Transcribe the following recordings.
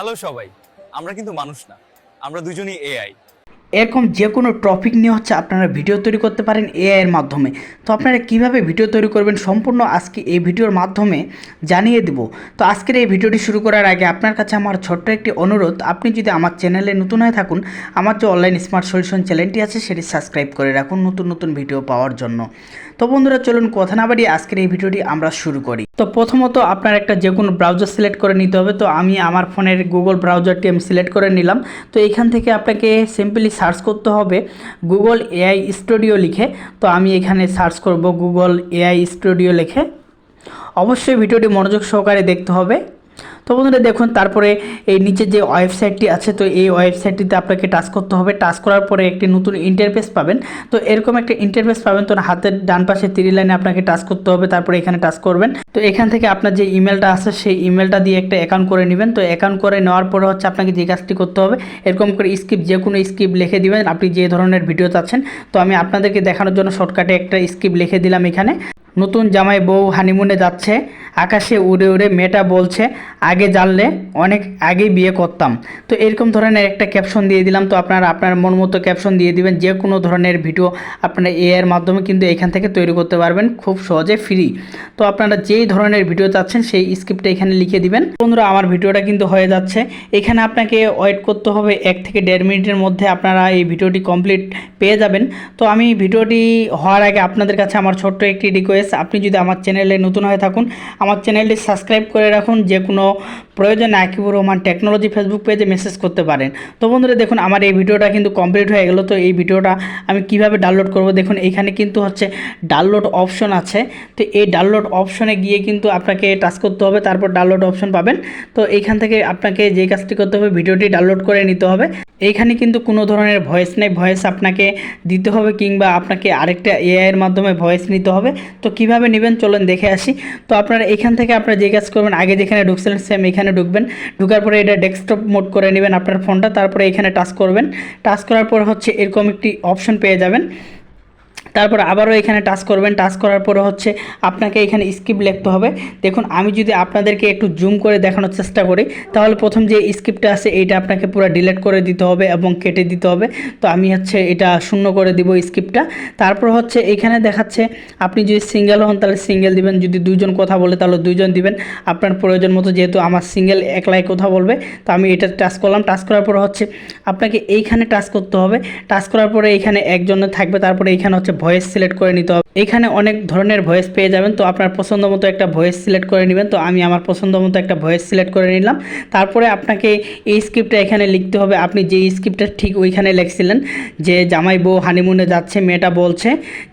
Hello সবাই, আমরা কিন্তু মানুষ না, আমরা দুজনই এআই এরকম যে কোনো টপিক নিয়ে হচ্ছে আপনারা ভিডিও তৈরি করতে পারেন এআই এর মাধ্যমে। তো আপনারা কীভাবে ভিডিও তৈরি করবেন সম্পূর্ণ আজকে এই ভিডিওর মাধ্যমে জানিয়ে দেব। তো আজকের এই ভিডিওটি শুরু করার আগে আপনার কাছে আমার ছোট্ট একটি অনুরোধ, আপনি যদি আমার চ্যানেলে নতুন হয়ে থাকুন, আমার যে অনলাইন স্মার্ট সলিউশন চ্যানেলটি আছে সেটি সাবস্ক্রাইব করে রাখুন নতুন নতুন ভিডিও পাওয়ার জন্য। তো বন্ধুরা, চলুন কথা না বাড়িয়ে আজকের এই ভিডিওটি আমরা শুরু করি। তো প্রথমত আপনার একটা যে কোনো ব্রাউজার সিলেক্ট করে নিতে হবে। তো আমি আমার ফোনের গুগল ব্রাউজারটি আমি সিলেক্ট করে নিলাম। তো এখান থেকে আপনাকে সিম্পলি সার্চ করতে হবে গুগল এআই স্টুডিও লিখে। তো আমি এখানে সার্চ করব গুগল এআই স্টুডিও লিখে। অবশ্যই ভিডিওটি মনোযোগ সহকারে দেখতে হবে। তো বন্ধুরা দেখুন, তারপরে এই নিচে যে ওয়েবসাইটটি আছে, তো এই ওয়েবসাইটটিতে আপনাকে টাচ করতে হবে। টাচ করার পরে একটি নতুন ইন্টারফেস পাবেন। তো এরকম একটা ইন্টারফেস পাবেন, তো হাতের ডান পাশে তিরি লাইনে আপনাকে টাচ করতে হবে, তারপরে এখানে টাচ করবেন। তো এখান থেকে আপনার যে ইমেলটা আছে, সেই ইমেলটা দিয়ে একটা অ্যাকাউন্ট করে নেবেন। তো অ্যাকাউন্ট করে নেওয়ার পরে হচ্ছে আপনাকে যে কাজটি করতে হবে, এরকম করে স্ক্রিপ্ট যে কোনো স্ক্রিপ্ট লিখে দিবেন। আপনি যে ধরনের ভিডিও চাচ্ছেন, তো আমি আপনাদেরকে দেখানোর জন্য শর্টকাটে একটা স্ক্রিপ্ট লিখে দিলাম এখানে। নতুন জামাই বউ হানিমুনে যাচ্ছে। আকাশে উড়ে উড়ে মেয়েটা বলছে, আগে জানলে অনেক আগেই বিয়ে করতাম। তো এরকম ধরনের একটা ক্যাপশন দিয়ে দিলাম। তো আপনারা আপনার মন মতো ক্যাপশন দিয়ে দিবেন। যে কোনো ধরনের ভিডিও আপনারা এ এর মাধ্যমে কিন্তু এখান থেকে তৈরি করতে পারবেন খুব সহজে ফ্রি তো আপনারা যেই ধরনের ভিডিও চাচ্ছেন, সেই স্ক্রিপ্টটা এখানে লিখে দিবেন। বন্ধুরা, আমার ভিডিওটা কিন্তু হয়ে যাচ্ছে। এখানে আপনাকে ওয়েট করতে হবে এক থেকে দেড় মিনিটের মধ্যে আপনারা এই ভিডিওটি কমপ্লিট পেয়ে যাবেন। তো আমি ভিডিওটি হওয়ার আগে আপনাদের কাছে আমার ছোট্ট একটি রিকোয়েস্ট আপনি যদি আমার চ্যানেলে নতুন হয়ে থাকুন আমার চ্যানেলটি সাবস্ক্রাইব করে রাখুন যে কোনো প্রয়োজনে আকিবুর রহমান টেকনোলজি ফেসবুক পেজে মেসেজ করতে পারেন। তো বন্ধুরা, দেখুন, আমার এই ভিডিওটা কিন্তু কমপ্লিট হয়ে গেল। তো এই ভিডিওটা আমি কীভাবে ডাউনলোড করব? দেখুন, এখানে কিন্তু হচ্ছে ডাউনলোড অপশন আছে। তো এই ডাউনলোড অপশনে গিয়ে কিন্তু আপনাকে টাচ করতে হবে, তারপর ডাউনলোড অপশন পাবেন। তো এইখান থেকে আপনাকে যে কাজটি করতে হবে, ভিডিওটি ডাউনলোড করে নিতে হবে। এইখানে কিন্তু কোনো ধরনের ভয়েস নেই। ভয়েস আপনাকে দিতে হবে কিংবা আপনাকে আরেকটা এআইয়ের মাধ্যমে ভয়েস নিতে হবে। তো কীভাবে নেবেন? চলুন দেখে আসি। তো আপনারা এখান থেকে আপনারা যে কাজ করবেন, আগে যেখানে ঢুকছিলেন সেম এখানে ঢুকবেন। ঢুকার পরে এটা ডেস্কটপ মোড করে নেবেন আপনার ফোনটা তারপরে এখানে টাচ করবেন। টাচ করার পর হচ্ছে এরকম একটি অপশন পেয়ে যাবেন। তারপর আবারও এখানে টাচ করবেন। টাচ করার পরে হচ্ছে আপনাকে এখানে স্ক্রিপ্ট লিখতে হবে। দেখুন, আমি যদি আপনাদেরকে একটু জুম করে দেখানোর চেষ্টা করি, তাহলে প্রথম যে স্ক্রিপ্টটা আছে, এইটা আপনাকে পুরো ডিলিট করে দিতে হবে এবং কেটে দিতে হবে। তো আমি হচ্ছে এটা শূন্য করে দিব স্ক্রিপ্টটা তারপর হচ্ছে এখানে দেখাচ্ছে, আপনি যদি সিঙ্গেল হন, তাহলে সিঙ্গেল দিবেন। যদি দুইজন কথা বলে, তাহলে দুইজন দিবেন। আপনার প্রয়োজন মতো যেহেতু আমার সিঙ্গেল একলাই কথা বলবে, তো আমি এটা টাচ করলাম। টাচ করার পর হচ্ছে আপনাকে এইখানে টাচ করতে হবে। টাচ করার পরে এইখানে একজনের থাকবে, তারপরে এইখানে হচ্ছে ভয়েস সিলেক্ট করে নিতে হবে। এখানে অনেক ধরনের ভয়েস পেয়ে যাবেন, তো আপনার পছন্দ মতো একটা ভয়েস সিলেক্ট করে নেবেন। তো আমি আমার পছন্দ মতো একটা ভয়েস সিলেক্ট করে নিলাম। তারপরে আপনাকে এই স্ক্রিপ্টটা এখানে লিখতে হবে। আপনি যে স্ক্রিপ্টটা ঠিক ওইখানে লিখছিলেন যে, জামাই বউ হানিমুনে যাচ্ছে, মেয়েটা বলছে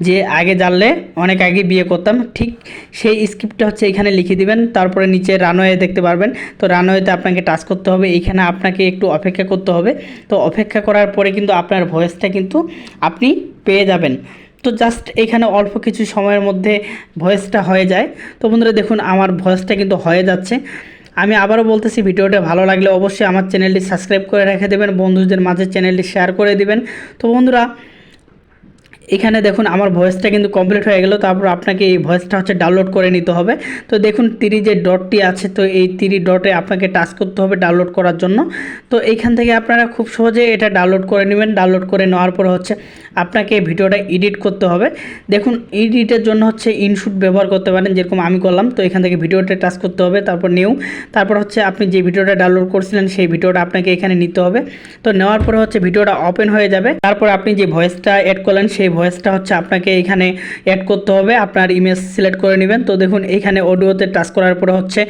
যে, আগে জানলে অনেক আগে বিয়ে করতাম। ঠিক সেই স্ক্রিপ্টটা হচ্ছে এখানে লিখে দিবেন। তারপরে নিচে রানওয়ে দেখতে পারবেন। তো রানওয়েতে আপনাকে টাচ করতে হবে। এইখানে আপনাকে একটু অপেক্ষা করতে হবে। তো অপেক্ষা করার পরে কিন্তু আপনার ভয়েসটা কিন্তু আপনি পেয়ে যাবেন। তো জাস্ট এখানে অল্প কিছু সময়ের মধ্যে ভয়েসটা হয়ে যায়। তো বন্ধুরা দেখুন, আমার ভয়েসটা কিন্তু হয়ে যাচ্ছে। আমি আবারও বলতেছি, ভিডিওটা ভালো লাগলে অবশ্যই আমার চ্যানেলটি সাবস্ক্রাইব করে রেখে দেবেন। বন্ধুদের মাঝে চ্যানেলটি শেয়ার করে দিবেন। তো বন্ধুরা এখানে দেখুন আমার ভয়েসটা কিন্তু কমপ্লিট হয়ে গেল, তারপর আপনাকে এই ভয়েসটা হচ্ছে ডাউনলোড করে নিতে হবে। তো দেখুন তিরি যে ডটটি আছে, তো এই তিরি ডটে আপনাকে টাচ করতে হবে ডাউনলোড করার জন্য। তো এইখান থেকে আপনারা খুব সহজে এটা ডাউনলোড করে নেবেন ডাউনলোড করে নেওয়ার পর হচ্ছে আপনাকে ভিডিওটা এডিট করতে হবে। দেখুন এডিটের জন্য হচ্ছে ইনশুট ব্যবহার করতে পারেন, যেরকম আমি করলাম, তো এখান থেকে ভিডিওটা টাচ করতে হবে, তারপর নিউ তারপর হচ্ছে আপনি যে ভিডিওটা ডাউনলোড করছিলেন, সেই ভিডিওটা আপনাকে এখানে নিতে হবে। তো নেওয়ার পরে হচ্ছে ভিডিওটা ওপেন হয়ে যাবে। তারপর আপনি যে ভয়েসটা অ্যাড করলেন, সেই ভয়েসটা হচ্ছে আপনাকে এখানে অ্যাড করতে হবে। আপনার ইমেজ সিলেক্ট করে নেবেন। তো দেখুন, এখানে অডিওতে টাচ করার পরে হচ্ছে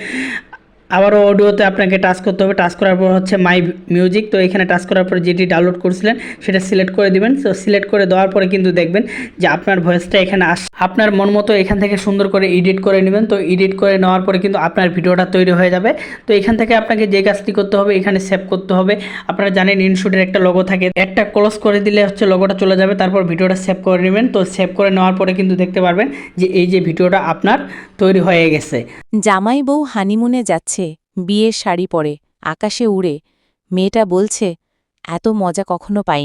আবারও অডিওতে আপনাকে টাচ করতে হবে। টাচ করার পর হচ্ছে মাই মিউজিক তো এখানে টাচ করার পর যেটি ডাউনলোড করছিলেন, সেটা সিলেক্ট করে দিবেন। তো সিলেক্ট করে দেওয়ার পরে কিন্তু দেখবেন যে আপনার ভয়েসটা এখানে আস, আপনার মন মতো এখান থেকে সুন্দর করে এডিট করে নেবেন। তো এডিট করে নেওয়ার পরে কিন্তু আপনার ভিডিওটা তৈরি হয়ে যাবে। তো এখান থেকে আপনাকে যে কাজটি করতে হবে, এখানে সেভ করতে হবে। আপনারা জানেন ইনশুটের একটা লগো থাকে। একটা ক্লোজ করে দিলে হচ্ছে লগোটা চলে যাবে। তারপর ভিডিওটা সেভ করে নেবেন। তো সেভ করে নেওয়ার পরে কিন্তু দেখতে পারবেন যে এই যে ভিডিওটা আপনার তৈরি হয়ে গেছে। জামাই বউ হানিমুনে যাচ্ছে। বিয়ের শাড়ি পরে আকাশে উড়ে মেয়েটা বলছে এত মজা কখনো পাইনি।